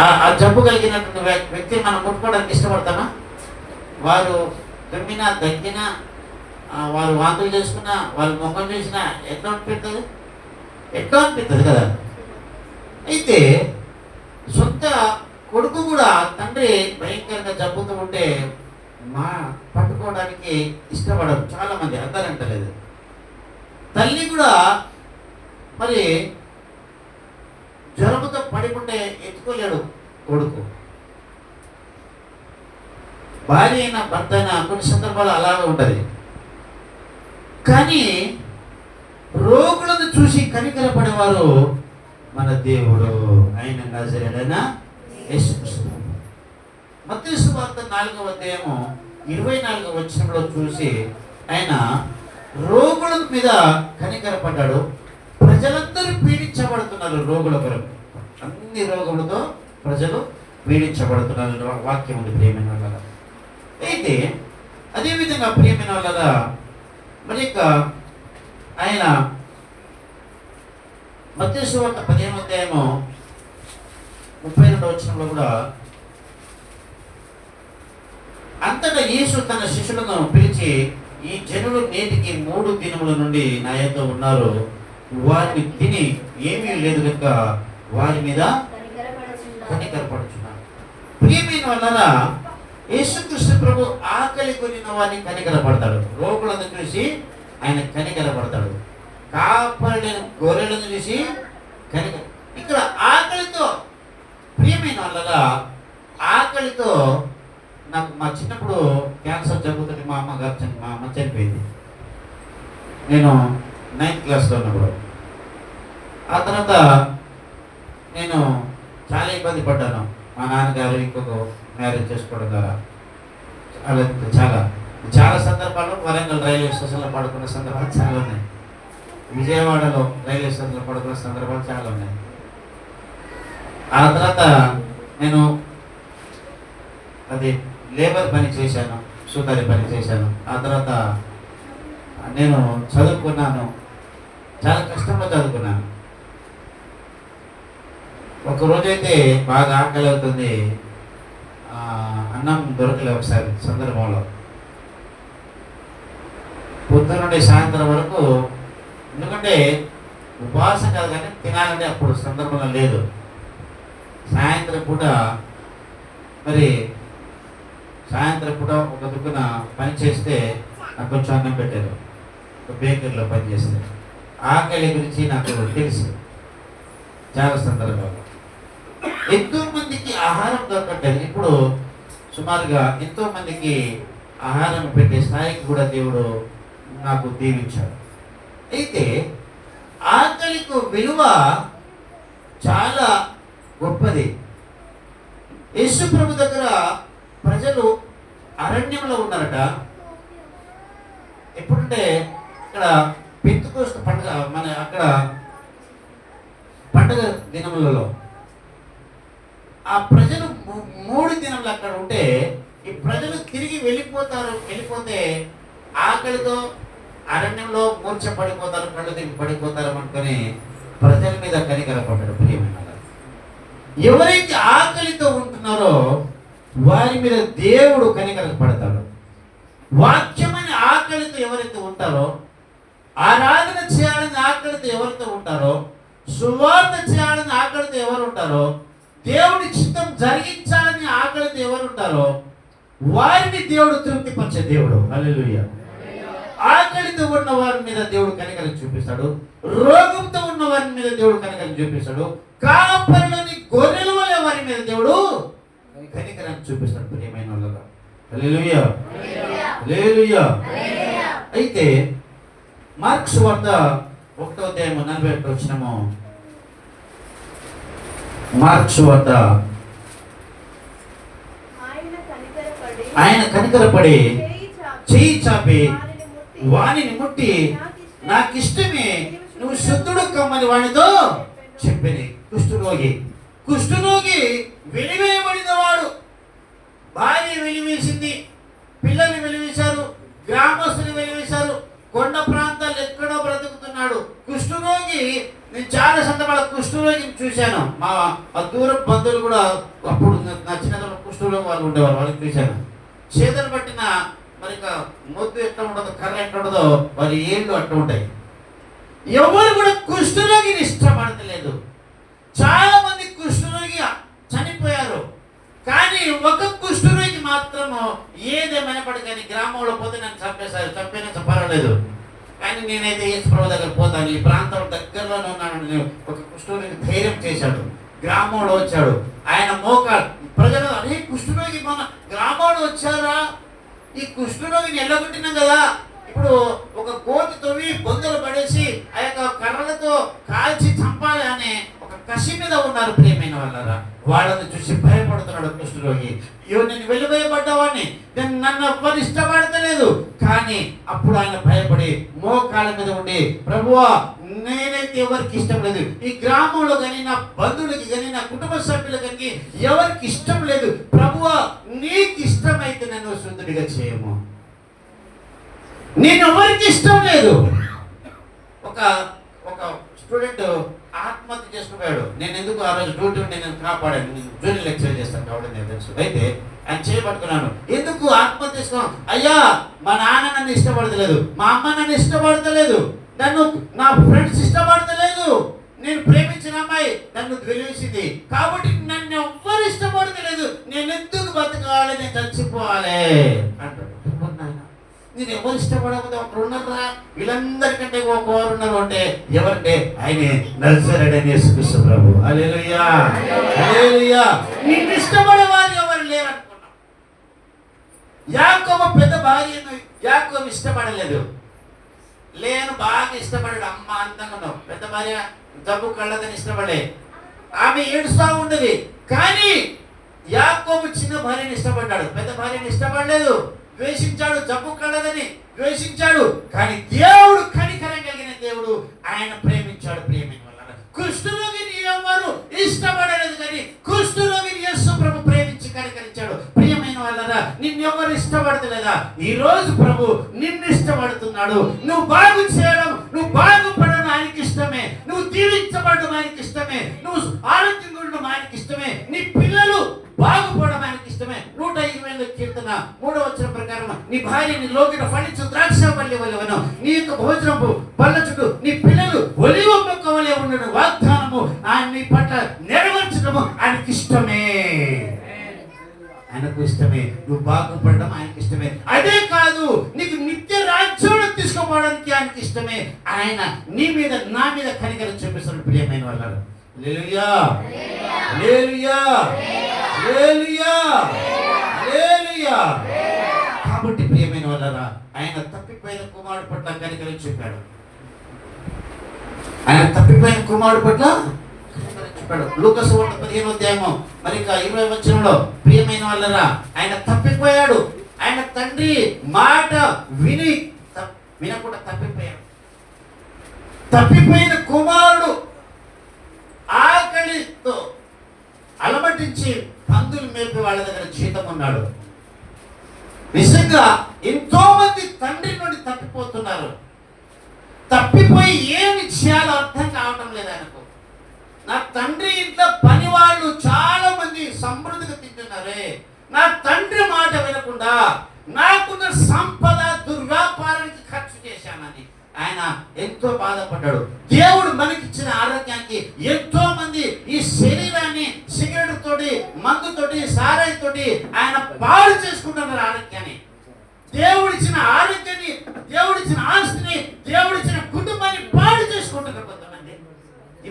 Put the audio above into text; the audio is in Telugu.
ఆ- జబ్బు కలిగినటువంటి వ్యక్తి మనం ముట్టుకోవడానికి ఇష్టపడతామా? వారు తుమ్మినా దగ్గినా వారు వాంతులు చేసుకున్నా వాళ్ళు ముఖం చూసినా ఎట్లా అనిపిస్తుంది ఎట్లా అనిపిస్తుంది కదా? అయితే సొంత కొడుకు కూడా తండ్రి భయంకరంగా జబ్బుతూ ఉంటే మా పట్టుకోవడానికి ఇష్టపడరు. చాలా మంది అందరంటలేదు తల్లి కూడా మరి భార్య అయినా భర్త అయినా కొన్ని సందర్భాలు అలాగే ఉంటుంది. కానీ రోగులను చూసి కనికరపడేవారు మన దేవుడు ఆయన నజరేడైనా యేసుక్రీస్తు. మత్తయి వార్త నాలుగవ అధ్యాయము ఇరవై నాలుగవ వచ్చినప్పుడు చూసి ఆయన రోగుల మీద కనికరపడ్డాడు. ప్రజలందరూ పీడించబడుతున్నారు రోగుల కొరకు. అన్ని రోగులతో ప్రజలు పీడించబడుతున్నారు వాక్యం ఉంది ప్రేమైన వాళ్ళ. అయితే అదేవిధంగా ప్రియమైన వాళ్ళ మరి ఇక ఆయన మధ్యశ్వార్త పదిహేను అధ్యాయము ముప్పై రెండవ వచనంలో కూడా అంతటా యేసు తన శిష్యులను పిలిచి ఈ జనులు నేటికి మూడు దినముల నుండి నా యొక్క ఉన్నారు. వారిని తిని ఏమీ లేదు కనుక వారి మీద కనికరపడుచున్నారు ప్రియమైన వలన యేసుకృష్ణ ప్రభు ఆకలి కొనిన వారిని కనికలపడతాడు రోగులను చూసి ఆయన కనికలపడతాడు కాపాడిన గొర్రెలను చూసి కనిక ఇక్కడ ఆకలితో ప్రియమైన వాళ్ళగా ఆకలితో నాకు మా చిన్నప్పుడు క్యాన్సర్ జరుగుతుంది మా అమ్మగారు చని మా అమ్మ చనిపోయింది. నేను నైన్త్ క్లాస్లో ఉన్నప్పుడు. ఆ తర్వాత నేను చాలా ఇబ్బంది పడ్డాను మా నాన్నగారు ఇంకొక మ్యారేజ్ చేసుకోవడం ద్వారా. అలా చాలా చాలా సందర్భాలు వరంగల్ రైల్వే స్టేషన్లో పడుకున్న సందర్భాలు చాలా ఉన్నాయి. విజయవాడలో రైల్వే స్టేషన్లో పడుకున్న సందర్భాలు చాలా ఉన్నాయి. ఆ తర్వాత నేను అది లేబర్ పని చేశాను సూతారి పని చేశాను. ఆ తర్వాత నేను చదువుకున్నాను చాలా కష్టంలో చదువుకున్నాను. ఒక రోజైతే బాగా ఆకలి అవుతుంది అన్నం దొరకలే ఒకసారి సందర్భంలో. పొద్దున నుండి సాయంత్రం వరకు ఎందుకంటే ఉపవాసం కాదు కానీ తినాలని అప్పుడు సందర్భంలో లేదు. సాయంత్రం పూట మరి సాయంత్రం పూట ఒక దుక్కున పని చేస్తే నాకు కొంచెం అన్నం పెట్టారు. ఒక బేకరీలో పనిచేస్తే ఆకలి గురించి నాకు తెలుసు. చాలా సందర్భాలు. ఎంతో మందికి ఆహారం దొరకట్లేదు. ఇప్పుడు సుమారుగా ఎంతో మందికి ఆహారం పెట్టే స్థాయికి కూడా దేవుడు నాకు దీవించాడు. అయితే ఆకలికు విలువ చాలా గొప్పది. యేసు ప్రభు దగ్గర ప్రజలు అరణ్యంలో ఉన్నారట. ఎప్పుడంటే ఇక్కడ పెంతుకోస్త పండుగ మన అక్కడ పండుగ దినములలో ఆ ప్రజలు మూ- మూడు దినములు అక్కడ ఉంటే ఈ ప్రజలు తిరిగి వెళ్ళిపోతారు వెళ్ళిపోతే ఆకలితో అరణ్యంలో మూర్ఛ పడిపోతారు కళ్ళు తిరిగి పడిపోతారు అనుకొని ప్రజల మీద కనికరపడ్డాడు ప్రియమైన ఎవరైతే ఆకలితో ఉంటున్నారో వారి మీద దేవుడు కనికర పడతాడు వాక్యమైన ఆకలితో ఎవరైతే ఉంటారో ఆరాధన చేయాలని ఆకలితో ఎవరితో ఉంటారో సువార్త చేయాలని ఆకలితో ఎవరు ఉంటారో దేవుడి చిత్తం జరిగించాలని ఆకలితో ఎవరు ఉంటారో వారిని దేవుడు తృప్తిపరిచే దేవుడు. హల్లెలూయా. ఆకలితో ఉన్న వారి మీద దేవుడు కనికరం చూపిస్తాడు. రోగంతో ఉన్న వారి మీద దేవుడు కనికరం చూపిస్తాడు. కాపరిలోని గొర్రెల వల్ల వారి మీద దేవుడు కనికరం చూపిస్తాడు ప్రియమైన వాళ్ళగా. అయితే మార్క్స్ వార్త ఒకటో అధ్యాయం నలభై ఒకటి వచ్చినము. మార్క్స్ వార్త ఆయన కనికరపడి చేయి చాపి వాణిని ముట్టి నాకు ఇష్టమే నువ్వు శుద్ధుడు కమ్మని వానితో చెప్పింది కుష్ఠరోగి కుష్ఠరోగి వెలివేయబడిన వాడు. భార్య వెలివేసింది పిల్లల్ని వెలివేశారు గ్రామస్తులు వెలివేశారు కొండ ప్రాంతాలు ఎక్కడో బ్రతుకుతున్నాడు కుష్ఠరోగి నేను చాలా సందర్భాల కుష్ఠరోగిని చూశాను. మా మా దూర బంధువులు కూడా అప్పుడు నా- నా చిన్నతనంలో వాళ్ళు ఉండేవారు వాళ్ళకి చూశాను. చేతులు పట్టిన మరి మొద్దు ఎట్లా ఉండదో కర్ర ఎట్లా ఉండదో వారి ఏళ్ళు అట్లా ఉంటాయి. ఎవరు కూడా కుష్ఠరోగిని ఇష్టపడతలేదు. చాలా మంది కుష్ఠరోగి చనిపోయారు. కానీ ఒక కుష్ఠరోగి మాత్రము ఏదేమైనా పడి కానీ గ్రామంలో పోతే నన్ను చంపేశారు. చంపేనా పర్వాలేదు కానీ నేనైతే యేసు ప్రభు దగ్గర పోతాను. ఈ ప్రాంతం దగ్గరలోనే ఉన్నానని ఒక కుష్ఠరోగి ధైర్యం చేశాడు. గ్రామంలో వచ్చాడు. ఆయన మోకాడు ప్రజలు అరే కుష్ఠరోగి మన గ్రామంలో వచ్చారా? ఈ కుష్ఠరోగిని ఎల్లగొట్టినాం కదా. ఇప్పుడు ఒక కోతి తవ్వి బొందలు పడేసి ఆ యొక్క కర్రలతో కాల్చి చంపాలి అనే కసి మీద ఉన్నారు ప్రియమైన వాళ్ళరా? వాళ్ళని చూసి భయపడుతున్నాడు కృష్ణుడు ఇవి నేను వెలువయబడ్డవాడిని నేను నన్ను ఎవ్వరు ఇష్టపడతలేదు. కానీ అప్పుడు ఆయన భయపడి మోకాళ్ళ మీద ఉండి ప్రభువా నేనైతే ఎవరికి ఇష్టం లేదు. ఈ గ్రామంలో కానీ నా బంధువులకి కానీ నా కుటుంబ సభ్యులకు కానీ ఎవరికి ఇష్టం లేదు. ప్రభువా నీకు ఇష్టమైతే నన్ను శుద్ధుడిగా చేయము. నేను ఎవరికి ఇష్టం లేదు. ఒక స్టూడెంట్ ఆత్మహత్య చేసుకున్నాడు నేను ఎందుకు ఆ రోజు డ్యూటీ ఉంటే నేను కాపాడాను? నేను జూనియర్ లెక్చర్ చేస్తాను కాబట్టి నేను తెలుసు. అయితే ఆయన చేయబట్టుకున్నాను ఎందుకు ఆత్మహత్య చేసుకున్నాను అయ్యా మా నాన్న నన్ను ఇష్టపడతలేదు. మా అమ్మ నన్ను ఇష్టపడతలేదు. నన్ను నా ఫ్రెండ్స్ ఇష్టపడతలేదు. నేను ప్రేమించిన అమ్మాయి నన్ను ద్వేషించింది కాబట్టి నన్ను ఎవ్వరు ఇష్టపడతలేదు. నేను ఎందుకు బతకాలి? నేను చచ్చిపోవాలి. అంటాడు. నేను ఎవరు ఇష్టపడకపోతే ఒకరు ఉన్నారా వీళ్ళందరికంటే ఒకరు ఉన్నారు అంటే ఎవరంటే ఆయనే నర్సరడని యేసుక్రీస్తు ప్రభు. అలేలుయ్యా అలేలుయ్యా నిన్ను ఇష్టపడే వారు ఎవరు లేరు యాకోబ పెద్ద భార్యను యాకోబ ఇష్టపడలేదు. లేను బాగా ఇష్టపడాడు అమ్మ అంతంగా పెద్ద భార్య జబ్బు కళ్ళదని ఇష్టపడే ఆమె ఏడుస్తూ ఉండేది కానీ యాకోబు చిన్న భార్యని ఇష్టపడ్డాడు. పెద్ద భార్యని ఇష్టపడలేదు. ద్వేషించాడు జబ్బు కలదని ద్వేషించాడు కానీ దేవుడు కనికరం కలిగిన దేవుడు ఆయన ప్రేమించాడు ప్రేమైన వల్ల కుష్ఠరోగిని ఎవరు ఇష్టపడలేదు కానీ కుష్ఠరోగిని యేసు ప్రభు ప్రేమించి కనికరించాడు. ప్రియమైన వాళ్ళరా నిన్నెవరు ఇష్టపడతలేదా? ఈ రోజు ప్రభు నిన్ను ఇష్టపడుతున్నాడు. నువ్వు బాగు చేయడం నువ్వు బాగుపడడం ఆయనకి ఇష్టమే నువ్వు దీవించబడడం ఆయనకి ఇష్టమే నువ్వు భార్య నీ లోకిన ఫలించు ద్రాక్ష పల్లి వలెవను నీ యొక్క భోజనము పళ్ళ చుట్టూ నీ పిల్లలు ఒలివ మొక్క వలె ఉండడం వాగ్దానము. ఆయన నీ పట్ల నెరవేర్చడము ఆయనకి ఇష్టమే. ఆయనకు ఇష్టమే. నువ్వు బాగుపడడం ఆయనకి ఇష్టమే. అదే కాదు నీకు నిత్య రాజ్యంలో తీసుకోపోవడానికి ఆయనకి ఇష్టమే. ఆయన నీ మీద నా మీద కనికరం చూపిస్తున్న ప్రియమైన వాళ్ళు లేలుయా లేలుయా లేలుయా లేలుయా కాబట్టి ప్రియమైన వాళ్ళరా ఆయన తప్పిపోయిన కుమారుడు పట్ల కనికరం చెప్పాడు. ఆయన తప్పిపోయిన కుమారుడు పట్ల చెప్పాడు. లూకసు వార్త పదిహేను అధ్యాయము మరి ఇంకా ఇరవై వచనంలో ప్రియమైన వాళ్ళరా ఆయన తప్పిపోయాడు. ఆయన తండ్రి మాట విని వినకుండా తప్పిపోయాడు. తప్పిపోయిన కుమారుడు ఆకలితో అలమటించి పందులు మేపి వాళ్ళ దగ్గర జీతం ఉన్నాడు. నిజంగా ఎంతో మంది తండ్రి నుండి తప్పిపోతున్నారు. తప్పిపోయి ఏమి చేయాలో అర్థం కావటం లేదు ఆయనకు. నా తండ్రి ఇంట్లో పని వాళ్ళు చాలా మంది సమృద్ధిగా తింటున్నారే. నా తండ్రి మాట వినకుండా నాకున్న సంపద దుర్వ్యాపారానికి ఖర్చు చేశానని ఆయన ఎంతో బాధపడ్డాడు. దేవుడు మనకిచ్చిన ఆరోగ్యానికి ఎంతో మంది ఈ శరీరాన్ని తోటి మందుతోటి సారాయి తోటి ఆయన పాడు చేసుకుంటున్నారు ఆరోగ్యాన్ని. దేవుడిచ్చిన ఆరోగ్యాన్ని దేవుడిచ్చిన ఆస్తిని దేవుడిచ్చిన కుటుంబాన్ని పాడు చేసుకుంటున్నారు కొంతమంది